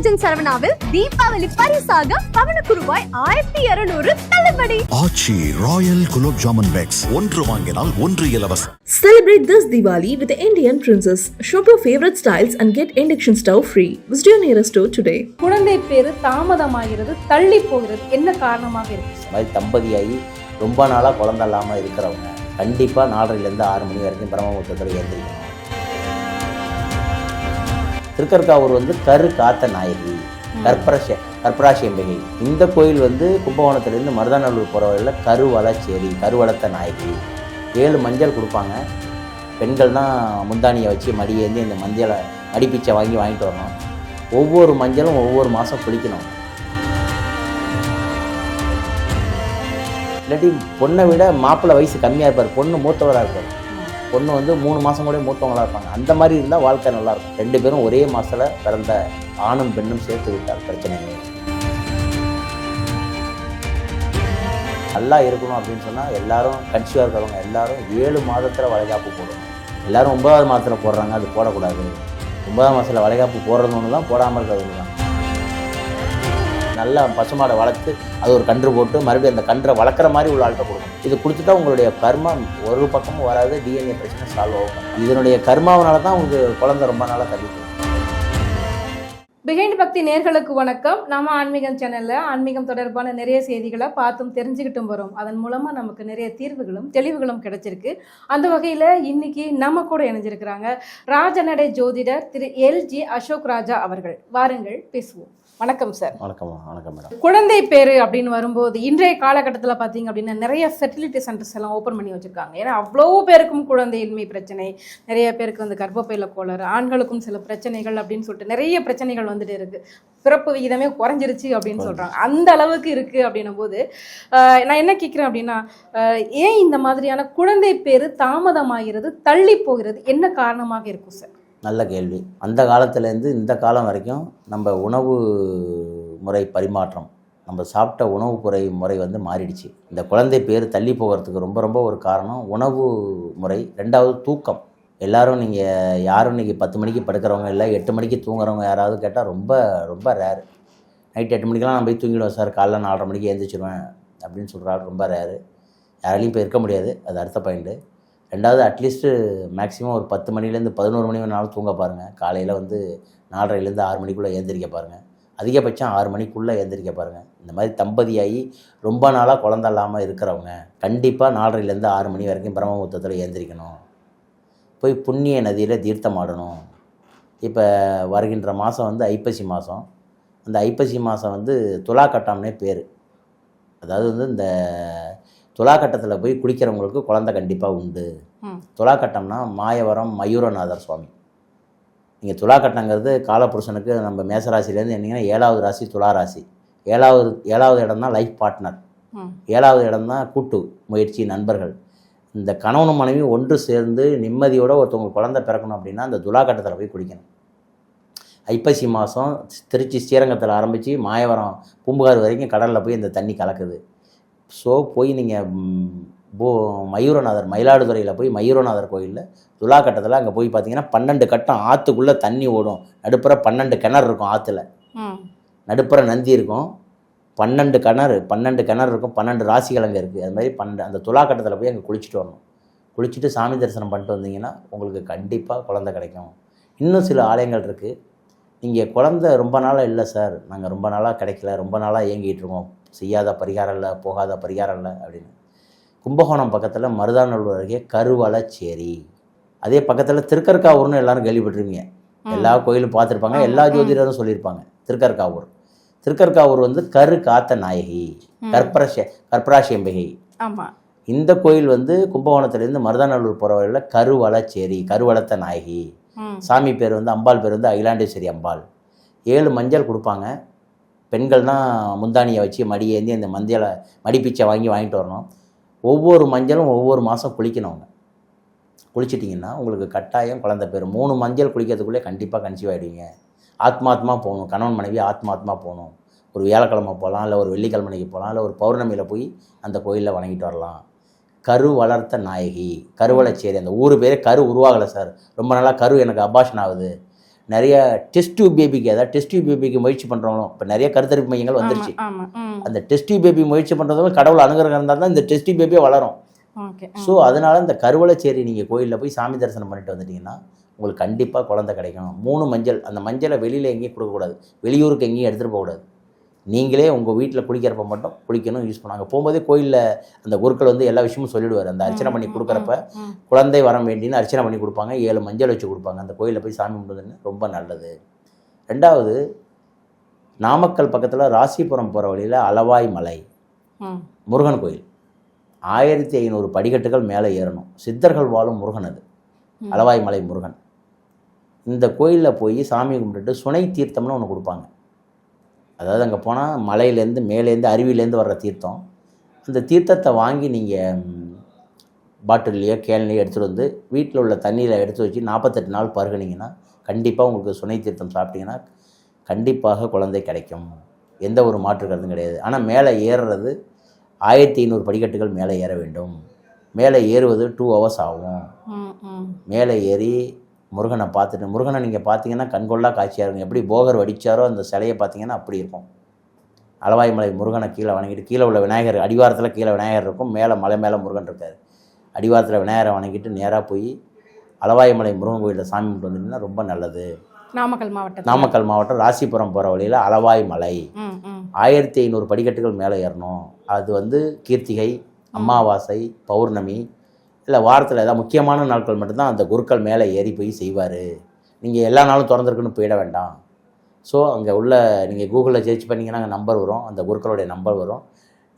Legend சரவணாவில் Deepavali பரிசாக பவனுக்கு ரூபாய் ஆயிரத்தி இருநூறு தள்ளுபடி. Aachi royal gulab jamun packs. ஒன்று வாங்கினால் ஒன்று இலவசம். Celebrate this Diwali with the Indian Princess. Shop your favorite styles and get induction stove free. Visit your nearest store today. குழந்தை பேரு தாமதமாகிறது தள்ளி போகிறது. என்ன காரணமாக இருக்கு? மாதிரி தம்பதியாகி ரொம்ப நாளாக குழந்த இல்லாமல் இருக்கிறவங்க. கண்டிப்பாக நாலரைலேருந்து ஆறு மணி வரைக்கும் பிரம்மமுகூர்த்தத்தில் எழுந்திரிக்கணும். திருக்கற்காவூர் வந்து கரு காத்த நாயகி கற்பரச கற்பராசி அம்பிகை இந்த கோயில் வந்து கும்பகோணத்துலேருந்து மருதாநல்லூர் போகிற வழியில் கருவளச்சேரி கருவளத்த நாயகி. ஏழு மஞ்சள் கொடுப்பாங்க. பெண்கள் தான் முந்தானியை வச்சு மடியேந்தி இந்த மஞ்சளை மடிப்பிச்சை வாங்கி வாங்கிட்டு வரணும். ஒவ்வொரு மஞ்சளும் ஒவ்வொரு மாதம் குளிக்கணும். இல்லாட்டி பொண்ணை விட மாப்பிள்ளை வயசு கம்மியாக இருப்பார். பொண்ணு மூத்தவராக இருப்பார். பொண்ணு வந்து மூணு மாதம் கூட மூத்தவங்களாக இருப்பாங்க. அந்த மாதிரி இருந்தால் வாழ்க்கை நல்லாயிருக்கும். ரெண்டு பேரும் ஒரே மாதத்தில் பிறந்த ஆணும் பெண்ணும் சேர்த்து விட்டால் பிரச்சனை நல்லா இருக்கணும் அப்படின்னு சொன்னால் எல்லாரும் கன்சியூவாக இருக்கிறவங்க எல்லாரும் ஏழு மாதத்தில் வளைகாப்பு போடணும். எல்லாரும் ஒன்பதாவது மாதத்தில் போடுறாங்க அது போடக்கூடாது. ஒன்பதாம் மாதத்தில் வளைகாப்பு போடுறது ஒன்று தான் போடாமல் இருக்கிறது ஒன்று தான். நல்லா பசுமாடை வளர்த்து அது ஒரு கன்று போட்டு மறுபடியும் அந்த கன்றை வளர்க்குற மாதிரி உள்ள ஆள்கிட்ட கொடுக்கும் இது கொடுத்துட்டா உங்களுடைய கர்மம் ஒரு பக்கமும் வராது டிஎன்ஏ பிரச்சனை சால்வ் ஆகும். இதனுடைய கர்மாவனால தான் உங்களுக்கு குழந்தை ரொம்ப நாளாக தள்ளி பிகைண்ட் பிஹைண்ட் பக்தி நேர்களுக்கு வணக்கம். நம்ம ஆன்மீகம் சேனலில் ஆன்மீகம் தொடர்பான நிறைய செய்திகளை பார்த்தும் தெரிஞ்சுக்கிட்டும் வரும். அதன் மூலமாக நமக்கு நிறைய தீர்வுகளும் தெளிவுகளும் கிடைச்சிருக்கு. அந்த வகையில் இன்னைக்கு நம்ம கூட இணைஞ்சிருக்கிறாங்க ராஜநடை ஜோதிடர் திரு எல்ஜி அசோக் ராஜா அவர்கள். வாருங்கள் பேசுவோம். வணக்கம் சார் வணக்கம் வணக்கம் மேடம் குழந்தை பேரு அப்படின்னு வரும்போது இன்றைய காலகட்டத்தில் பார்த்தீங்க அப்படின்னா நிறைய ஃபெர்டிலிட்டி சென்டர்ஸ் எல்லாம் ஓப்பன் பண்ணி வச்சிருக்காங்க. ஏன்னா அவ்வளோ பேருக்கும் குழந்தையின்மை பிரச்சனை. நிறைய பேருக்கு வந்து கர்ப்பப்பையில கோளாறு ஆண்களுக்கும் சில பிரச்சனைகள் அப்படின்னு சொல்லிட்டு நிறைய பிரச்சனைகள் வந்துட்டு இருக்கு. பிறப்பு விகிதமே குறைஞ்சிருச்சு அப்படின்னு சொல்றாங்க. அந்த அளவுக்கு இருக்கு அப்படின்னும் போது நான் என்ன கேட்குறேன் அப்படின்னா ஏன் இந்த மாதிரியான குழந்தை பேரு தாமதமாகிறது தள்ளி போகிறது என்ன காரணமாக இருக்கும் சார் நல்ல கேள்வி. அந்த காலத்துலேருந்து இந்த காலம் வரைக்கும் நம்ம உணவு முறை பரிமாற்றம் நம்ம சாப்பிட்ட உணவு முறை முறை வந்து மாறிடுச்சு. இந்த குழந்தை பேர் தள்ளி போகிறதுக்கு ரொம்ப ரொம்ப ஒரு காரணம் உணவு முறை. ரெண்டாவது தூக்கம். எல்லாரும் நீங்கள் யாரும் இன்றைக்கி பத்து மணிக்கு படுக்கிறவங்க இல்லை எட்டு மணிக்கு தூங்குறவங்க யாராவது கேட்டால் ரொம்ப ரொம்ப ரேரு நைட் எட்டு மணிக்கெலாம் நான் போய் தூங்கிடுவேன் சார். காலைல நாலரை மணிக்கு எழுந்திரிச்சிடுவேன் அப்படின்னு சொல்கிறாள் ரொம்ப ரேரு யாராலையும் இப்போ இருக்க முடியாது. அது அடுத்த பாயிண்ட்டு ரெண்டாவது அட்லீஸ்ட்டு மேக்ஸிமம் ஒரு பத்து மணிலேருந்து பதினோரு மணி வேணாலும் தூங்க பாருங்கள் காலையில் வந்து நாலரைலேருந்து ஆறு மணிக்குள்ளே ஏந்திரிக்க பாருங்கள் அதிகபட்சம் ஆறு மணிக்குள்ளே ஏந்திரிக்க பாருங்கள் இந்த மாதிரி தம்பதியாகி ரொம்ப நாளாக குழந்த இல்லாமல் இருக்கிறவங்க கண்டிப்பாக நாலரைலேருந்து ஆறு மணி வரைக்கும் பிரம்மமுத்தத்தில் ஏந்திரிக்கணும். போய் புண்ணிய நதியில் தீர்த்தம் ஆடணும். இப்போ வருகின்ற மாதம் வந்து ஐப்பசி மாதம் அந்த ஐப்பசி மாதம் வந்து துலா கட்டாம்னே பேர். அதாவது வந்து இந்த துலா கட்டத்தில் போய் குளிக்கிறவங்களுக்கு குழந்தை கண்டிப்பாக உண்டு. ம். துலா கட்டம்னா மாயவரம் மயூரநாதர் சுவாமி. நீங்கள் துலா கட்டங்கிறது காலபுருஷனுக்கு நம்ம மேசராசிலேருந்து என்னங்கன்னா ஏழாவது ராசி துலா ராசி. ஏழாவது ஏழாவது இடம் தான் லைஃப் பார்ட்னர் ஏழாவது இடம் தான் கூட்டு முயற்சி நண்பர்கள். இந்த கணவனும் மனைவி ஒன்று சேர்ந்து நிம்மதியோட ஒருத்தவங்க குழந்தை பிறக்கணும் அப்படின்னா அந்த துலா கட்டத்தில் போய் குளிக்கணும் ஐப்பசி மாதம் திருச்சி ஸ்ரீரங்கத்தில் ஆரம்பித்து மாயவரம் பூம்புகார் வரைக்கும் கடலில் போய் இந்த தண்ணி கலக்குது. ஸோ போய் நீங்கள் போ மயூரநாதர் மயிலாடுதுறையில் போய் மயூரநாதர் கோயிலில் துலா கட்டத்தில் அங்கே போய் பார்த்தீங்கன்னா பன்னெண்டு கட்டம் ஆற்றுக்குள்ளே தண்ணி ஓடும். நடுப்புற பன்னெண்டு கிணறு இருக்கும் ஆற்றுல நடுப்புற நந்தி இருக்கும். பன்னெண்டு கிணறு பன்னெண்டு கிணறு இருக்கும் பன்னெண்டு ராசிகள் அங்கே இருக்குது அது மாதிரி பன்னெண்டு அந்த துலா கட்டத்தில் போய் அங்கே குளிச்சுட்டு வரணும். குளிச்சுட்டு சாமி தரிசனம் பண்ணிட்டு வந்தீங்கன்னா உங்களுக்கு கண்டிப்பாக குழந்தை கிடைக்கும். இன்னும் சில ஆலயங்கள் இருக்குது நீங்கள் குழந்தை ரொம்ப நாளாக இல்லை சார். நாங்கள் ரொம்ப நாளாக கிடைக்கல ரொம்ப நாளாக ஏங்கிட்டு இருக்கோம். செய்யாத பரிகாரம் இல்லை போகாத பரிகாரம் இல்லை அப்படின்னு. கும்பகோணம் பக்கத்தில் மருதாநல்லூர் அருகே கருவளச்சேரி அதே பக்கத்தில் திருக்கற்காவூர்னு எல்லாரும் கேள்விப்பட்டிருப்பீங்க. எல்லா கோயிலும் பார்த்துருப்பாங்க எல்லா ஜோதிடரும் சொல்லியிருப்பாங்க திருக்கற்காவூர் திருக்கற்காவூர் வந்து கரு காத்த நாயகி கற்பரச கற்பராசி அம்பிகை ஆமா. இந்த கோயில் வந்து கும்பகோணத்துலேருந்து மருதாநல்லூர் போகிற வழியில் கருவளச்சேரி கருவளத்த நாயகி. சாமி பேர் வந்து அம்பாள் பேர் வந்து அகிலாண்டேஸ்வரி அம்பாள். ஏழு மஞ்சள் கொடுப்பாங்க. பெண்கள் தான் முந்தானியை வச்சு மடியேந்தி அந்த மஞ்சளை மடிப்பிச்சை வாங்கி வாங்கிட்டு வரணும். ஒவ்வொரு மஞ்சளும் ஒவ்வொரு மாதம் குளிக்கணும் அவங்க. குளிச்சிட்டிங்கன்னா உங்களுக்கு கட்டாயம் குழந்தை பேர். மூணு மஞ்சள் குளிக்கிறதுக்குள்ளே கண்டிப்பாக கன்சீவ் ஆகிடுவீங்க ஆத்மாத்மா போகணும். கணவன் மனைவி ஆத்மாத்மா போகணும். ஒரு வியாழக்கிழமை போகலாம் இல்லை ஒரு வெள்ளிக்கிழமைக்கு போகலாம் இல்லை ஒரு பௌர்ணமியில் போய் அந்த கோயிலில் வணங்கிட்டு வரலாம். கரு வளர்த்த நாயகி கருவளச்சேரி அந்த ஊர் பேர் கரு உருவாகலை சார். ரொம்ப நாளாக கரு எனக்கு அபாஷன் ஆகுது. நிறைய டெஸ்ட் டியூப் பேபிக்கு அதாவது டெஸ்ட் டியூப் பேபிக்கு முயற்சி பண்ணுறவங்களும் இப்போ நிறைய கருத்தரிப்பு மையங்கள் வந்துருச்சு. அந்த டெஸ்ட் டியூப் பேபி முயற்சி பண்ணுறதும் கடவுள் அனுகிரகம் இருந்தால் தான் இந்த டெஸ்ட் டியூப் பேபியே வளரும். ஸோ அதனால இந்த கருவளைச்சேரி நீங்கள் கோயிலில் போய் சாமி தரிசனம் பண்ணிட்டு வந்துட்டீங்கன்னா உங்களுக்கு கண்டிப்பாக குழந்தை கிடைக்கும். மூணு மஞ்சள் அந்த மஞ்சளை வெளியில் எங்கேயும் கொடுக்கக்கூடாது. வெளியூருக்கு எங்கேயும் எடுத்துகிட்டு போகக்கூடாது. நீங்களே உங்கள் வீட்டில் குளிக்கிறப்ப மட்டும் குளிக்கணும் யூஸ் பண்ணாங்க போகும்போதே கோயிலில் அந்த குருக்கள் வந்து எல்லா விஷயமும் சொல்லிடுவார். அந்த அர்ச்சனை பண்ணி கொடுக்குறப்ப. குழந்தை வரம் வேண்டின்னு அர்ச்சனை பண்ணி கொடுப்பாங்க. ஏழு மஞ்சள் வச்சு கொடுப்பாங்க. அந்த கோயிலில் போய் சாமி கும்பிடுதுன்னு ரொம்ப நல்லது. ரெண்டாவது நாமக்கல் பக்கத்தில் ராசிபுரம் போகிற வழியில் அளவாய் மலை. முருகன் கோயில். ஆயிரத்தி ஐநூறு படிக்கட்டுகள் மேலே ஏறணும். சித்தர்கள் வாழும் முருகன் அது. அளவாய் மலை முருகன். இந்த கோயிலில் போய் சாமி கும்பிட்டுட்டு சுனை தீர்த்தம்னு ஒன்று கொடுப்பாங்க. அதாவது அங்கே போனால் மலையிலேருந்து மேலேருந்து அருவியிலேருந்து வர்ற தீர்த்தம். அந்த தீர்த்தத்தை வாங்கி நீங்கள் பாட்டில்லையோ கேன்லையோ எடுத்துகிட்டு வந்து வீட்டில் உள்ள தண்ணியில் எடுத்து வச்சு நாற்பத்தெட்டு நாள் பருகுனீங்கன்னா கண்டிப்பாக உங்களுக்கு சுனை தீர்த்தம் சாப்பிட்டீங்கன்னா கண்டிப்பாக குழந்தை கிடைக்கும். எந்த ஒரு மாற்று கருத்தும் கிடையாது. ஆனால் மேலே ஏறுறது ஆயிரத்தி ஐநூறு படிக்கட்டுகள் மேலே ஏற வேண்டும். மேலே ஏறுவது டூ ஹவர்ஸ் ஆகும். மேலே ஏறி முருகனை பார்த்துட்டு முருகனை நீங்கள் பார்த்தீங்கன்னா கண்கொள்ளா காட்சியாக இருக்கும். எப்படி போகர் வடிச்சாரோ அந்த சிலையை பார்த்தீங்கன்னா அப்படி இருக்கும். அளவாய் மலை முருகனை கீழே வணங்கிட்டு கீழே உள்ள விநாயகர் அடிவாரத்தில் கீழே விநாயகர் இருக்கும். மேலே மலை மேலே முருகன் இருக்கார். அடிவாரத்தில் விநாயகரை வணங்கிட்டு நேராக போய் அளவாய் மலை முருகன் கோயிலில் சாமி கும்பிட்டு வந்துட்டீங்கன்னா ரொம்ப நல்லது. நாமக்கல் மாவட்டத்தில். நாமக்கல் மாவட்டம் ராசிபுரம் போகிற வழியில் அளவாய் மலை. ஆயிரத்தி ஐநூறு படிக்கட்டுகள் மேலே ஏறணும். அது வந்து கீர்த்திகை அமாவாசை பௌர்ணமி இல்லை வாரத்தில் ஏதாவது முக்கியமான நாட்கள் மட்டும்தான் அந்த குருக்கள் மேலே ஏறி போய் செய்வார். நீங்கள் எல்லா நாளும் திறந்துருக்குன்னு போயிட வேண்டாம். ஸோ அங்கே உள்ள நீங்கள் கூகுளில் சர்ச் பண்ணிங்கன்னா அங்கே நம்பர் வரும். அந்த குருக்களுடைய நம்பர் வரும்.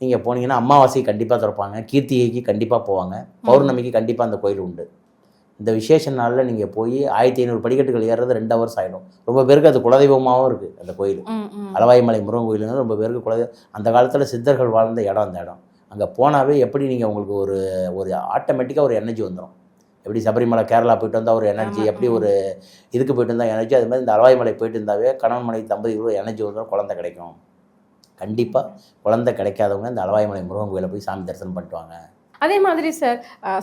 நீங்கள் போனீங்கன்னா அமாவாசைக்கு கண்டிப்பாக திறப்பாங்க. கீர்த்திகைக்கு கண்டிப்பாக போவாங்க. பௌர்ணமிக்கு கண்டிப்பாக அந்த கோயில் உண்டு. இந்த விசேஷ நாளில் நீங்கள் போய் ஆயிரத்தி ஐநூறு படிக்கட்டுகள் ஏறுறது ரெண்டு ஹவர்ஸ் ஆகிடும் ரொம்ப பேருக்கு அது குலதெய்வமாகவும் இருக்குது அந்த கோயில். அளவாய்மலை முருகன் கோயிலுங்கிறது ரொம்ப பேருக்கு குலதெய்வம். அந்த காலத்தில் சித்தர்கள் வாழ்ந்த இடம் அந்த இடம். அங்கே போனாவே எப்படி நீங்கள் உங்களுக்கு ஒரு ஒரு ஆட்டோமேட்டிக்காக ஒரு எனர்ஜி வந்துடும் எப்படி சபரிமலை கேரளா போயிட்டு வந்தால் ஒரு எனர்ஜி எப்படி. ஒரு இதுக்கு போயிட்டு இருந்தால் எனர்ஜி அது மாதிரி இந்த அளவாய் மலை போயிட்டு இருந்தாவே கணவன் மனைவி தம்பதிகள் ஒரு எனர்ஜி வந்துடும் குழந்தை கிடைக்கும். கண்டிப்பாக குழந்தை கிடைக்காதவங்க இந்த அளவாய் மலை முருகன் கோயிலை போய் சாமி தரிசனம் பண்ணிட்டு வாங்க. அதே மாதிரி சார்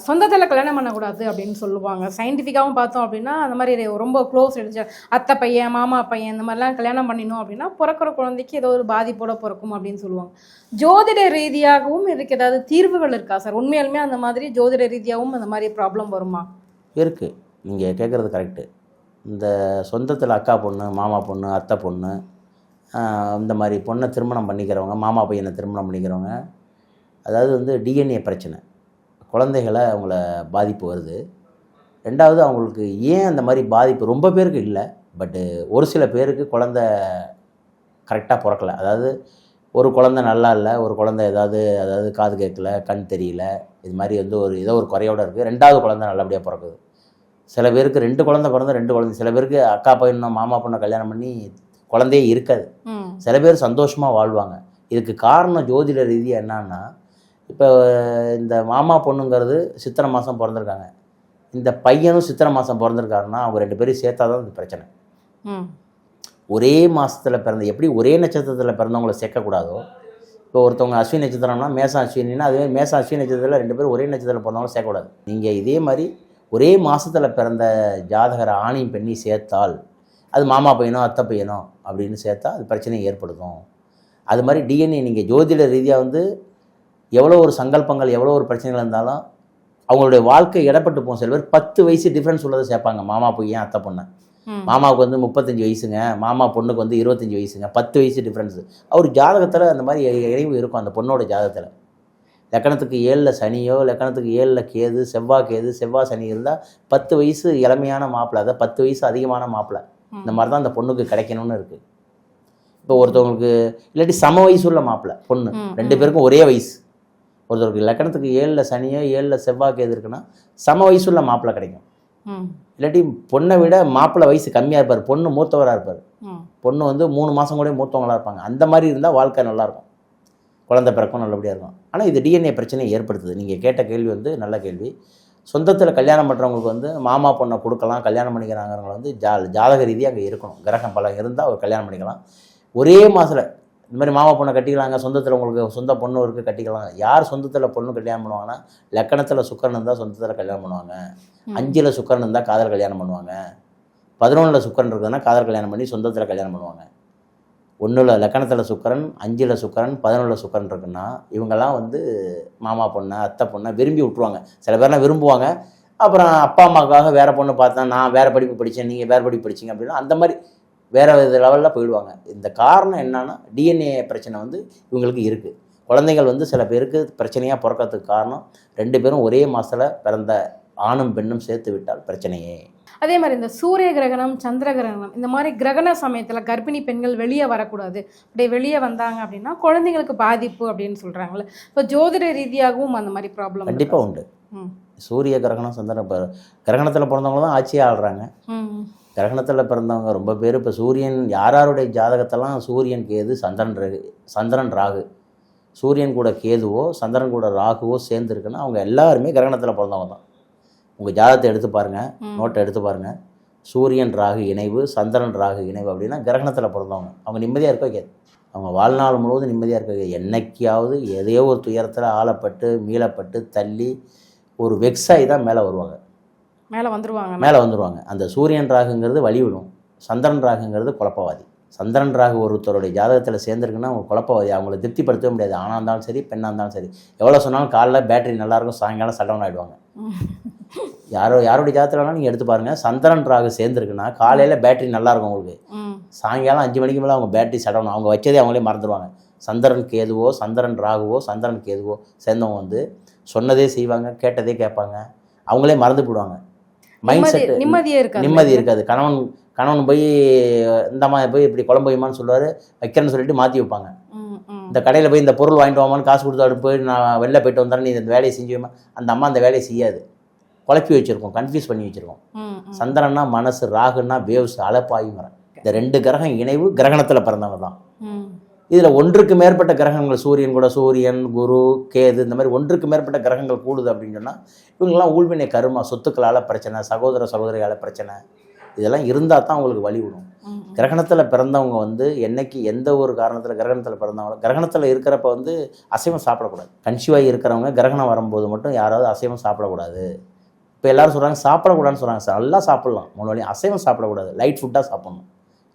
சொந்தத்தில் கல்யாணம் பண்ணக்கூடாது அப்படின்னு சொல்லுவாங்க. சயின்டிஃபிக்காகவும் பார்த்தோம் அப்படின்னா அந்த மாதிரி ரொம்ப க்ளோஸ் எடுத்து அத்தை பையன் மாமா பையன் இந்த மாதிரிலாம் கல்யாணம் பண்ணினோம் அப்படின்னா பிறக்கிற குழந்தைக்கு ஏதோ ஒரு பாதிப்போட பிறக்கும் அப்படின்னு சொல்லுவாங்க. ஜோதிட ரீதியாகவும் இதுக்கு ஏதாவது தீர்வுகள் இருக்கா சார் உண்மையாலுமே அந்த மாதிரி ஜோதிட ரீதியாகவும் அந்த மாதிரி ப்ராப்ளம் வருமா? இருக்குது நீங்கள் கேட்குறது கரெக்டு இந்த சொந்தத்தில் அக்கா பொண்ணு மாமா பொண்ணு அத்தை பொண்ணு இந்த மாதிரி பொண்ணை திருமணம் பண்ணிக்கிறவங்க மாமா பையனை திருமணம் பண்ணிக்கிறவங்க அதாவது வந்து டிஎன்ஏ பிரச்சனை. குழந்தைகளை அவங்கள பாதிப்பு வருது. ரெண்டாவது அவங்களுக்கு ஏன் அந்த மாதிரி பாதிப்பு? ரொம்ப பேருக்கு இல்லை. பட்டு ஒரு சில பேருக்கு குழந்த கரெக்டாக பிறக்கல. அதாவது ஒரு குழந்தை நல்லா இல்லை ஒரு குழந்தை ஏதாவது அதாவது காது கேட்கல கண் தெரியல இது மாதிரி வந்து ஒரு ஏதோ ஒரு குறையோட இருக்குது ரெண்டாவது குழந்தை நல்லபடியாக பிறக்குது. சில பேருக்கு ரெண்டு குழந்தை பிறந்தா ரெண்டு குழந்தை சில பேருக்கு அக்கா பையனும் மாமா பொண்ணை கல்யாணம் பண்ணி குழந்தையே இருக்காது. சில பேர் சந்தோஷமாக வாழ்வாங்க. இதுக்கு காரணம் ஜோதிட ரீதியாக என்னன்னா இப்போ இந்த மாமா பொண்ணுங்கிறது சித்திரை மாதம் பிறந்திருக்காங்க. இந்த பையனும் சித்திரை மாதம் பிறந்திருக்காருன்னா அவங்க ரெண்டு பேரும் சேர்த்தா தான் இந்த பிரச்சனை. ஒரே மாதத்தில் பிறந்த எப்படி ஒரே நட்சத்திரத்தில் பிறந்தவங்கள சேர்க்கக்கூடாதோ இப்போ ஒருத்தவங்க அஸ்வினி நட்சத்திரம்னா மேசம் அஸ்வினின்னா அதுவே மேசம் அஸ்வினி நட்சத்திரத்தில் ரெண்டு பேரும் ஒரே நட்சத்திரத்தில் பிறந்தவங்களும் சேர்க்கக்கூடாது. நீங்கள் இதே மாதிரி ஒரே மாதத்தில் பிறந்த ஜாதகரை ஆணையும் பெண்ணி சேர்த்தால் அது மாமா பையனோ அத்தை பையனோ அப்படின்னு சேர்த்தா அது பிரச்சனையை ஏற்படுத்தும். அது மாதிரி டிஎன்ஏ நீங்கள் ஜோதிட ரீதியாக வந்து எவ்வளோ ஒரு சங்கல்பங்கள் எவ்வளோ ஒரு பிரச்சனைகள் இருந்தாலும் அவங்களுடைய வாழ்க்கை இடப்பட்டு போகும். சில பேர் பத்து வயசு டிஃப்ரென்ஸ் உள்ளதை சேர்ப்பாங்க. மாமா பையன் அத்தை பொண்ணை? மாமாவுக்கு வந்து முப்பத்தஞ்சு வயசுங்க. மாமா பொண்ணுக்கு வந்து இருபத்தஞ்சி வயசுங்க. பத்து வயசு டிஃப்ரென்ஸு அவர் ஜாதகத்தில் அந்த மாதிரி இ- இணைவு இருக்கும் அந்த பொண்ணோட ஜாதகத்தில். லக்கணத்துக்கு ஏழில் சனியோ லக்கணத்துக்கு ஏழில் கேது செவ்வாய் கேது செவ்வாய் சனி இருந்தால் பத்து வயசு இளமையான மாப்பிள்ளை. அதாவது பத்து வயசு அதிகமான மாப்பிள்ளை. இந்த மாதிரி தான் அந்த பொண்ணுக்கு கிடைக்கணும்னு இருக்குது இப்போ ஒருத்தவங்களுக்கு இல்லாட்டி சம வயசு உள்ள மாப்பிள்ளை பொண்ணு. ரெண்டு பேருக்கும் ஒரே வயசு. ஒருத்தருக்கு லக்கணத்துக்கு ஏழில் சனியோ ஏழில் செவ்வாய் கேது இருக்குன்னா சம வயசுள்ள மாப்பிள்ளை கிடைக்கும். இல்லாட்டி பொண்ணை விட மாப்பிள்ளை வயசு கம்மியாக இருப்பார். பொண்ணு மூத்தவராக இருப்பார். பொண்ணு வந்து மூணு மாதம் கூட மூத்தவங்களா இருப்பாங்க. அந்த மாதிரி இருந்தால் வாழ்க்கை நல்லாயிருக்கும். குழந்தை பிறக்கும் நல்லபடியாக இருக்கும். ஆனால் இது டிஎன்ஏ பிரச்சனையை ஏற்படுத்துது. நீங்கள் கேட்ட கேள்வி வந்து நல்ல கேள்வி. சொந்தத்தில் கல்யாணம் பண்ணுறவங்களுக்கு வந்து மாமா பொண்ணை கொடுக்கலாம் கல்யாணம் பண்ணிக்கிறாங்கிறவங்க வந்து ஜா ஜாதக ரீதியாக அங்கே இருக்கணும். கிரகம் பலம் இருந்தால் அவர் கல்யாணம் பண்ணிக்கலாம். ஒரே மாதத்தில் இந்த மாதிரி மாமா பொண்ணை கட்டிக்கலாங்க. சொந்தத்தில் உங்களுக்கு சொந்த பொண்ணு இருக்குது கட்டிக்கலாம். யார் சொந்தத்தில் பொண்ணு கல்யாணம் பண்ணுவாங்கன்னா லக்கணத்தில் சுக்கரன் இருந்தால் சொந்தத்தில் கல்யாணம் பண்ணுவாங்க. அஞ்சில் சுக்கரன் இருந்தால் காதல் கல்யாணம் பண்ணுவாங்க. பதினொன்றில் சுக்கரன் இருக்குதுன்னா காதல் கல்யாணம் பண்ணி சொந்தத்தில் கல்யாணம் பண்ணுவாங்க. ஒன்றில் லக்கணத்தில் சுக்கரன் அஞ்சில் சுக்கரன் பதினொன்றில் சுக்கரன் இருக்குன்னா இவங்கெல்லாம் வந்து மாமா பொண்ணை அத்தை பொண்ணை விரும்பி விட்ருவாங்க சில பேர்லாம் விரும்புவாங்க. அப்புறம் அப்பா அம்மாவுக்காக வேறு பொண்ணு பார்த்தா நான் வேறு படிப்பு படித்தேன் நீங்கள் வேறு படிப்பு படிச்சீங்க அப்படின்னா அந்த மாதிரி வேறு வித லெவலில் போயிடுவாங்க. இந்த காரணம் என்னன்னா டிஎன்ஏ பிரச்சனை வந்து இவங்களுக்கு இருக்குது குழந்தைகள் வந்து சில பேருக்கு பிரச்சனையாக பிறக்கிறதுக்கு காரணம் ரெண்டு பேரும் ஒரே மாதத்தில் பிறந்த ஆணும் பெண்ணும் சேர்த்து விட்டால் பிரச்சனையே. அதே மாதிரி இந்த சூரிய கிரகணம் சந்திர கிரகணம் இந்த மாதிரி கிரகண சமயத்தில் கர்ப்பிணி பெண்கள் வெளியே வரக்கூடாது. அப்படி வெளியே வந்தாங்க அப்படின்னா குழந்தைங்களுக்கு பாதிப்பு அப்படின்னு சொல்கிறாங்கல்ல இப்போ ஜோதிட ரீதியாகவும் அந்த மாதிரி ப்ராப்ளம் கண்டிப்பாக உண்டு. சூரிய கிரகணம் சந்திரன் இப்போ கிரகணத்தில் பிறந்தவங்க தான் ஆட்சியாக ஆள்றாங்க ம். கிரகணத்தில் பிறந்தவங்க ரொம்ப பேர். இப்போ சூரியன் யார் யாருடைய ஜாதகத்தெல்லாம் சூரியன் கேது சந்திரன் ராகு சந்திரன் ராகு. சூரியன் கூட கேதுவோ சந்திரன் கூட ராகுவோ சேர்ந்துருக்குன்னா அவங்க எல்லாருமே கிரகணத்தில் பிறந்தவங்க தான். உங்கள் ஜாதகத்தை எடுத்து பாருங்கள். நோட்டை எடுத்து பாருங்கள் சூரியன் ராகு இணைவு சந்திரன் ராகு இணைவு அப்படின்னா கிரகணத்தில் பிறந்தவங்க. அவங்க நிம்மதியாக இருக்க வைக்காது. அவங்க வாழ்நாள் முழுவதும் நிம்மதியாக இருக்க என்னைக்காவது எதையோ ஒரு துயரத்தில் ஆளப்பட்டு மீளப்பட்டு தள்ளி ஒரு வெக்ஸாகி தான் மேலே வருவாங்க. மேலே வந்துருவாங்க மேலே வந்துடுவாங்க அந்த சூரியன் ராகுங்கிறது வழிவிடும் சந்திரன் ராகுங்கிறது குழப்பவாதி. சந்திரன் ராகு ஒருத்தருடைய ஜாதகத்தில் சேர்ந்துருக்குன்னா அவங்க குழப்பவாதி. அவங்கள திருப்திப்படுத்தவே முடியாது. ஆணாக இருந்தாலும் சரி பெண்ணாக இருந்தாலும் சரி. எவ்வளோ சொன்னாலும் காலைல பேட்டரி நல்லாயிருக்கும் சாயங்காலம் சடவுன் ஆகிடுவாங்க யாரோ யாருடைய ஜாதகத்தில் வேணாலும் நீங்கள் எடுத்து பாருங்கள் சந்திரன் ராகு சேர்ந்துருக்குன்னா காலையில் பேட்டரி நல்லாயிருக்கும் உங்களுக்கு. சாயங்காலம் அஞ்சு மணிக்கு மேலே அவங்க பேட்டரி சடவுன் அவங்க வச்சதே அவங்களே மறந்துடுவாங்க சந்திரன் கேதுவோ சந்திரன் ராகுவோ சந்திரன் கேதுவோ சேர்ந்தவங்க வந்து சொன்னதே செய்வாங்க கேட்டதே கேட்பாங்க. அவங்களே மறந்து போடுவாங்க மைண்ட் செட் நிம்மதியே இருக்காது. நிம்மதி இருக்காது. கணவன் கணவன் போய் இந்த மாதிரி போய் இப்படி குழம்பு வைமான்னு சொல்லுவார் வைக்கிறேன்னு சொல்லிட்டு மாற்றி வைப்பாங்க. இந்த கடையில் போய் இந்த பொருள் வாங்கிட்டு வாமான்னு காசு கொடுத்து போய் நான் வெளில போயிட்டு வந்தாலும் நீ இந்த வேலையை செஞ்சு அந்த அம்மா அந்த வேலையை செய்யாது. குழப்பி வச்சுருக்கோம் கன்ஃபியூஸ் பண்ணி வச்சுருக்கோம். சந்திரன்னா மனசு ராகுன்னா வேவ்ஸ் அலப்பாயும் வர இந்த ரெண்டு கிரகம் இணைவு கிரகணத்தில் பிறந்தவங்க தான் இதில் ஒன்றுக்கு மேற்பட்ட கிரகங்கள் சூரியன் கூட சூரியன் குரு கேது இந்த மாதிரி ஒன்றுக்கு மேற்பட்ட கிரகங்கள் கூடுது அப்படின்னு சொன்னால் இவங்கெல்லாம் ஊழ்வினை கருமா சொத்துக்களால் பிரச்சனை சகோதர சகோதரியால் பிரச்சனை. இதெல்லாம் இருந்தால் தான் அவங்களுக்கு வழி விடும். ம் கிரகணத்தில் பிறந்தவங்க வந்து என்னைக்கு எந்த ஒரு காரணத்தில் கிரகணத்தில் பிறந்தவங்க கிரகணத்தில் இருக்கிறப்ப வந்து அசைவம் சாப்பிடக்கூடாது. கன்சிவாகி இருக்கிறவங்க கிரகணம் வரும்போது மட்டும் யாராவது அசைவம் சாப்பிடக்கூடாது. இப்போ எல்லாரும் சொல்கிறாங்க சாப்பிடக்கூடாதுன்னு சொல்கிறாங்க சார். நல்லா சாப்பிட்லாம். மூணு வழி அசைவம் சாப்பிடக்கூடாது. லைட் ஃபுட்டாக சாப்பிடணும்.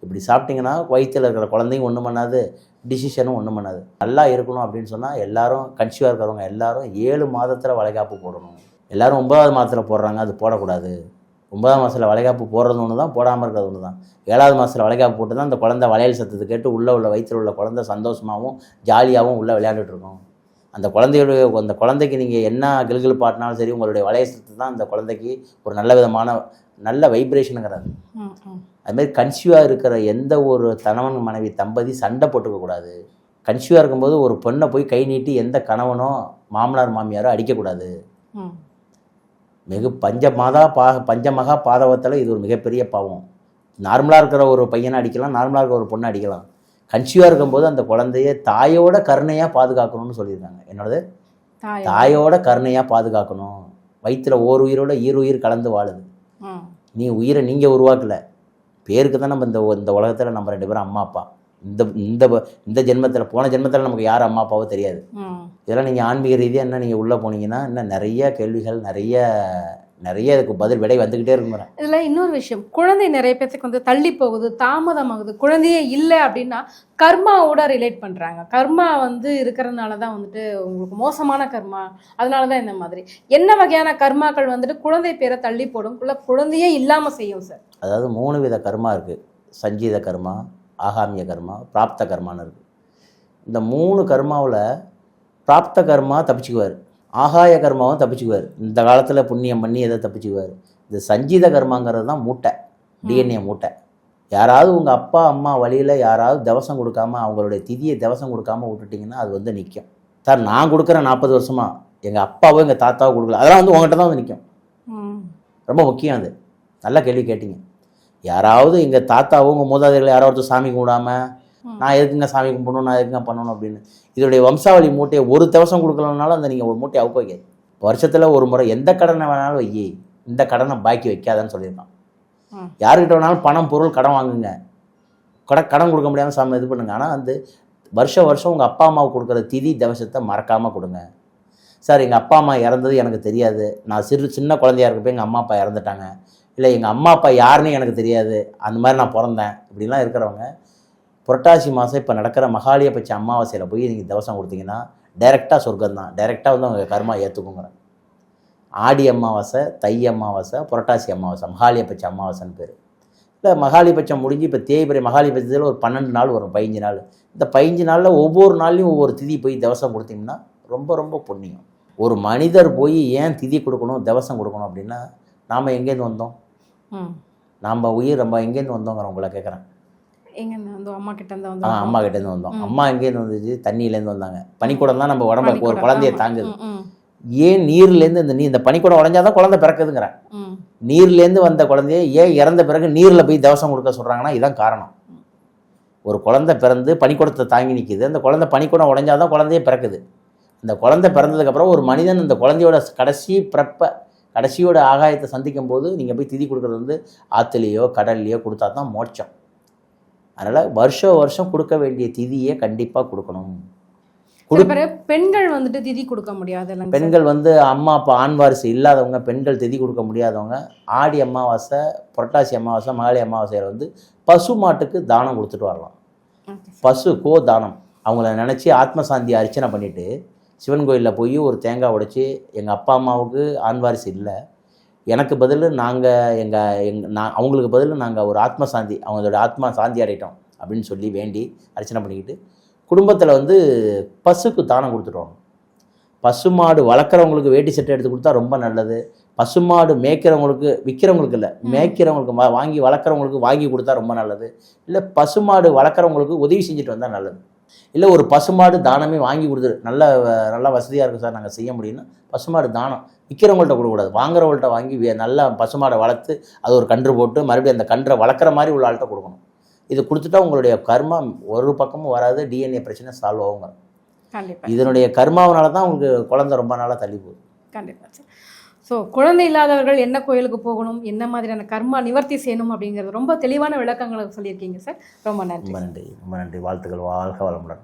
இப்படி சாப்பிட்டீங்கன்னா வயிற்றில் இருக்கிற குழந்தைங்க ஒன்றும் பண்ணாது. டிசிஷனும் ஒன்றும் பண்ணாது. நல்லா இருக்கணும் அப்படின்னு சொன்னால் எல்லாரும் கன்சியூவாக இருக்கிறவங்க எல்லாரும் ஏழு மாதத்தில் வளைகாப்பு போடணும். எல்லாரும் ஒன்பதாவது மாதத்தில் போடுறாங்க அது போடக்கூடாது. ஒன்பதாம் மாதத்தில் வளைகாப்பு போடுறது ஒன்று தான் போடாமல் இருக்கிறது ஒன்று தான் ஏழாவது மாதத்தில் வளைகாப்பு போட்டு தான் அந்த குழந்தை வளையல் சத்தத்தை கேட்டு உள்ளே உள்ள வயிற்றில் உள்ள குழந்தை சந்தோஷமாகவும் ஜாலியாகவும் உள்ளே விளையாண்டுட்ருக்கோம் அந்த குழந்தையுடைய அந்த குழந்தைக்கு நீங்கள் என்ன கில்கில் பாட்டினாலும் சரி உங்களுடைய வளைய சத்து தான் அந்த குழந்தைக்கு ஒரு நல்ல விதமான நல்ல வைப்ரேஷனுங்கிறது அதுமாதிரி கன்சியூவாக இருக்கிற எந்த ஒரு கணவன் மனைவி தம்பதி சண்டை போட்டுக்க கூடாது. கன்சியூவாக இருக்கும்போது ஒரு பெண்ணை போய் கை நீட்டி எந்த கணவனோ மாமனார் மாமியாரோ அடிக்கக்கூடாது மிக பஞ்சமாதா பா பஞ்சமகா பாதவத்தில் இது ஒரு மிகப்பெரிய பாவம். நார்மலாக இருக்கிற ஒரு பையனை அடிக்கலாம் நார்மலாக இருக்கிற ஒரு பொண்ணை அடிக்கலாம். கன்சியூவாக இருக்கும்போது அந்த குழந்தைய தாயோட கருணையாக பாதுகாக்கணும்னு சொல்லியிருக்காங்க. என்னோடது தாய் தாயோட கருணையாக பாதுகாக்கணும். வயிற்றில் ஓர் உயிரோட ஈர் உயிர் கலந்து வாழுது. நீ உயிரை நீங்கள் உருவாக்கல. பேருக்கு தான் நம்ம இந்த இந்த உலகத்தில் நம்ம ரெண்டு பேரும் அம்மா அப்பா. இந்த இந்த இந்த ஜென்மத்தில் போன ஜென்மத்தில் நமக்கு யார் அம்மா அப்பாவோ தெரியாது. இதெல்லாம் நீங்கள் ஆன்மீக ரீதியாக என்ன நீங்கள் உள்ளே போனீங்கன்னா இன்னும் நிறைய கேள்விகள் நிறைய நிறைய இதுக்கு பதில் விடை வந்துக்கிட்டே இருக்கும் இதில் இன்னொரு விஷயம் குழந்தை நிறைய பேர்த்துக்கு வந்து தள்ளி போகுது தாமதமாகுது. குழந்தையே இல்லை அப்படின்னா கர்மாவோட ரிலேட் பண்ணுறாங்க கர்மா வந்து இருக்கிறதுனால தான் வந்துட்டு உங்களுக்கு மோசமான கர்மா. அதனால தான் இந்த மாதிரி. என்ன வகையான கர்மாக்கள் வந்துட்டு குழந்தை பேரை தள்ளி போடும் குழந்தையே இல்லாமல் செய்யும் சார்? அதாவது மூணு வித கர்மா இருக்குது சஞ்சீத கர்மா ஆகாமிய கர்மா பிராப்த கர்மான்னு இருக்குது இந்த மூணு கர்மாவில் பிராப்த கர்மா தப்பிச்சுக்குவார். ஆகாய கர்மாவும் தப்பிச்சுக்குவார். இந்த காலத்தில் புண்ணியம் பண்ணி எதை தப்பிச்சுக்குவார்? இந்த சஞ்சீத கர்மாங்கிறது தான் மூட்டை டிஎன்ஏ மூட்டை. யாராவது உங்கள் அப்பா அம்மா வழியில் யாராவது தவசம் கொடுக்காம அவங்களுடைய திதியை தவசம் கொடுக்காம விட்டுட்டிங்கன்னா அது வந்து நிற்கும் சார் நான் கொடுக்குறேன் நாற்பது வருஷமா எங்கள் அப்பாவோ எங்கள் தாத்தாவோ கொடுக்கல. அதெல்லாம் வந்து உங்கள்கிட்ட தான் வந்து நிற்கும் ரொம்ப முக்கியம் அது. நல்ல கேள்வி கேட்டீங்க. யாராவது எங்கள் தாத்தாவோ உங்கள் மூதாதைகள் யாராவது சாமி கும்பிடாம ம். நான் எதுக்குங்க சாமி கும்பிடணும் நான் எதுக்குங்க பண்ணணும் அப்படின்னு. இதோடைய வம்சாவளி மூட்டையை ஒரு தவசம் கொடுக்கலனாலும் அந்த நீங்கள் ஒரு மூட்டையை அவுக்க வைக்காது வருஷத்தில் ஒரு முறை எந்த கடனை வேணாலும் வை இந்த கடனை பாக்கி வைக்காதன்னு சொல்லியிருக்கான். யாருக்கிட்ட வேணாலும் பணம் பொருள் கடன் வாங்குங்க. கடன் கடன் கொடுக்க முடியாமல் சாமி இது பண்ணுங்க. ஆனால் வந்து வருஷம் வருஷம் உங்கள் அப்பா அம்மாவுக்கு கொடுக்குற திதி தவசத்தை மறக்காமல் கொடுங்க. சார் எங்கள் அப்பா அம்மா இறந்தது எனக்கு தெரியாது. நான் சிறு சின்ன குழந்தையா இருக்கப்போ எங்கள் அம்மா அப்பா இறந்துட்டாங்க. இல்லை எங்கள் அம்மா அப்பா யாருன்னு எனக்கு தெரியாது. அந்த மாதிரி நான் பிறந்தேன். இப்படிலாம் இருக்கிறவங்க புரட்டாசி மாதம் இப்போ நடக்கிற மகாலியபட்ச அமாவாசையில் போய் நீங்கள் தவசம் கொடுத்தீங்கன்னா டைரெக்டாக சொர்க்கம் தான் டைரெக்டாக வந்து அவங்க கர்மா ஏற்றுக்குங்கிறேன் ஆடி அமாவாசை தை அமாவாசை புரட்டாசி அமாவாசை மகாலியபட்ச அமாவாசைன்னு பேர். இல்லை மகாலிபட்சம் முடிஞ்சு இப்போ தேய்பிரை மகாலிபட்சத்தில் ஒரு பன்னெண்டு நாள் வரும் பதினஞ்சு நாள். இந்த பதினஞ்சு நாளில் ஒவ்வொரு நாள்லையும் ஒவ்வொரு திதி போய் தவசம் கொடுத்தீங்கன்னா ரொம்ப ரொம்ப புண்ணியம். ஒரு மனிதர் போய் ஏன் திதி கொடுக்கணும் தவசம் கொடுக்கணும் அப்படின்னா நாம் எங்கேருந்து வந்தோம்? நாம் உயிர் நம்ம எங்கேருந்து வந்தோங்கிற உங்களை கேட்குறேன் எங்க வந்து அம்மா கிட்ட இருந்து ஆ வந்து அம்மா கிட்டேருந்து வந்தோம். அம்மா எங்கேருந்து வந்துச்சு தண்ணியிலேருந்து வந்தாங்க. பனிக்கூடம் தான் நம்ம உடம்புல ஒரு குழந்தைய. தாங்குது. ஏன் நீர்லேருந்து இந்த நீ இந்த பனிக்கூடம் உடஞ்சாதான் குழந்தை பிறக்குதுங்கிறேன். நீர்லேருந்து வந்த குழந்தைய ஏன் இறந்த பிறகு நீரில் போய் தவசம் கொடுக்க சொல்கிறாங்கன்னா இதான் காரணம். ஒரு குழந்தை பிறந்து பனிக்கூடத்தை தாங்கி நிற்கிது அந்த குழந்தை பனிக்கூடம் உடஞ்சாதான் குழந்தையே பிறக்குது. இந்த குழந்தை பிறந்ததுக்கப்புறம் ஒரு மனிதன் இந்த குழந்தையோட கடைசி பிறப்ப கடைசியோட ஆகாயத்தை சந்திக்கும் போது நீங்கள் போய் திதி கொடுக்குறது வந்து ஆற்றுலையோ கடல்லையோ கொடுத்தா தான் மோட்சம். அதனால் வருஷம் வருஷம் கொடுக்க வேண்டிய திதியை கண்டிப்பாக கொடுக்கணும் பெண்கள் வந்துட்டு திதி கொடுக்க முடியாது? பெண்கள் வந்து அம்மா அப்பா ஆண் வாரிசு இல்லாதவங்க பெண்கள் திதி கொடுக்க முடியாதவங்க ஆடி அமாவாசை புரட்டாசி அமாவாசை மகாளி அமாவாசையில் வந்து பசு மாட்டுக்கு தானம் கொடுத்துட்டு வரலாம். பசு கோ தானம் அவங்கள நினச்சி ஆத்மசாந்தி அர்ச்சனை பண்ணிவிட்டு சிவன் கோயிலில் போய் ஒரு தேங்காய் உடைச்சி எங்கள் அப்பா அம்மாவுக்கு ஆண் வாரிசு இல்லை எனக்கு பதில் நாங்கள் எங்கள் எங் நான் அவங்களுக்கு பதில் நாங்கள் ஒரு ஆத்மசாந்தி அவங்களோட ஆத்மா சாந்தி அடையிட்டோம் அப்படின்னு சொல்லி வேண்டி அர்ச்சனை பண்ணிக்கிட்டு குடும்பத்தில் வந்து பசுக்கு தானம் கொடுத்துருவாங்க பசுமாடு வளர்க்குறவங்களுக்கு வேட்டி சட்டை எடுத்து கொடுத்தா ரொம்ப நல்லது. பசுமாடு மேய்க்கிறவங்களுக்கு விற்கிறவங்களுக்கு இல்லை மேய்க்கிறவங்களுக்கு வா- வாங்கி வளர்க்குறவங்களுக்கு வாங்கி கொடுத்தா ரொம்ப நல்லது. இல்லை பசுமாடு வளர்க்குறவங்களுக்கு உதவி செஞ்சுட்டு வந்தால் நல்லது. இல்லை ஒரு பசுமாடு தானமே வாங்கி கொடுத்துரு நல்ல நல்ல வசதியாக இருக்கும் சார் நாங்கள் செய்ய முடியும்னா பசுமாடு தானம். விற்கிறவங்கள்ட்ட கொடுக்கக்கூடாது. வாங்குறவங்கள்ட்ட வாங்கி நல்லா பசுமாடை வளர்த்து அது ஒரு கன்று போட்டு மறுபடியும் அந்த கன்றை வளர்க்குற மாதிரி உள்ள ஆள்கிட்ட கொடுக்கணும். இது கொடுத்துட்டா உங்களுடைய கர்மா ஒரு பக்கமும் வராது டிஎன்ஏ பிரச்சனை சால்வ் ஆகுங்க கண்டிப்பா. இதனுடைய கர்மாவனால தான் உங்களுக்கு குழந்தை ரொம்ப நாளாக தள்ளி போகுது. கண்டிப்பா சார். ஸோ குழந்தை இல்லாதவர்கள் என்ன கோயிலுக்கு போகணும் என்ன மாதிரியான கர்மா நிவர்த்தி செய்யணும் அப்படிங்கிறது ரொம்ப தெளிவான விளக்கங்களை சொல்லியிருக்கீங்க சார் ரொம்ப நன்றி ரொம்ப நன்றி. ரொம்ப நன்றி. வாழ்த்துக்கள். வாழ்க வளமுடன்.